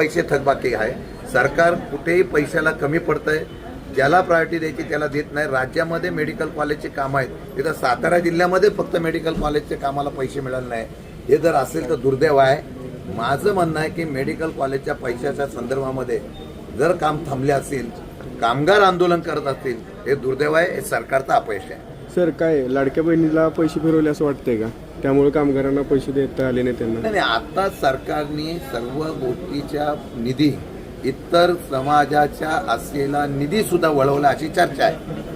पैसे थकबाकी आहे. सरकार कुठेही पैशाला कमी पडतंय. ज्याला प्रायोरिटी द्यायची त्याला देत नाही. राज्यामध्ये मेडिकल कॉलेजचे काम आहेत. तिथं सातारा जिल्ह्यामध्ये फक्त मेडिकल कॉलेजचे कामाला पैसे मिळाले नाही. हे जर असेल तर दुर्दैव आहे. माझं म्हणणं आहे की मेडिकल कॉलेजच्या पैशाच्या संदर्भामध्ये जर काम थांबले असेल कामगार आंदोलन करत असतील हे दुर्दैव आहे. हे सरकारचं अपयश आहे. सर काय लाडक्या बहिणीला पैसे फिरवले असं वाटतंय का? त्यामुळे कामगारांना पैसे देता आले नाही त्यांना. नाही आता सरकारने सर्व गोष्टीच्या निधी इतर समाजाच्या असलेला निधी सुद्धा वळवला अशी चर्चा आहे.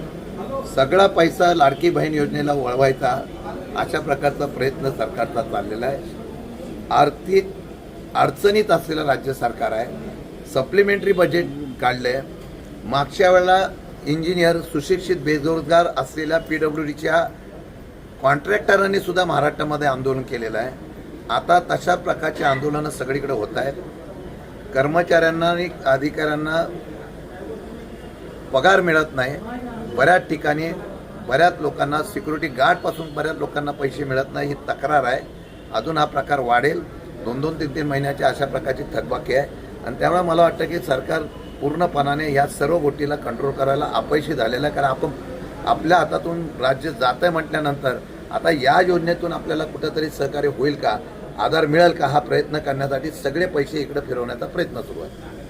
सगळा पैसा लाडकी बहीण योजनेला वळवायचा अशा प्रकारचा प्रयत्न सरकारचा चाललेला आहे. आर्थिक अडचणीत असलेलं राज्य सरकार आहे. सप्लिमेंटरी बजेट काढलं आहे मागच्या वेळेला इंजिनियर सुशिक्षित बेरोजगार असलेल्या पी डब्ल्यू डीच्या कॉन्ट्रॅक्टरांनी सुद्धा महाराष्ट्रामध्ये आंदोलन केलेलं आहे. आता तशा प्रकारचे आंदोलनं सगळीकडे होत आहेत. कर्मचाऱ्यांना आणि अधिकाऱ्यांना पगार मिळत नाही. बऱ्याच ठिकाणी बऱ्याच लोकांना सिक्युरिटी गार्डपासून बऱ्याच लोकांना पैसे मिळत नाही ही तक्रार आहे. अजून हा प्रकार वाढेल. दोन दोन तीन तीन महिन्याच्या अशा प्रकारची थकबाकी आहे. आणि त्यामुळे मला वाटतं की सरकार पूर्णपणाने या सर्व गोष्टीला कंट्रोल करायला अपयशी झालेलं आहे. कारण आपण आपल्या हातातून राज्य जात आहे म्हटल्यानंतर आता या योजनेतून आपल्याला कुठंतरी सहकार्य होईल का? आधार मिळेल का? हा प्रयत्न करण्यासाठी सगळे पैसे इकडे फिरवण्याचा प्रयत्न सुरू आहे.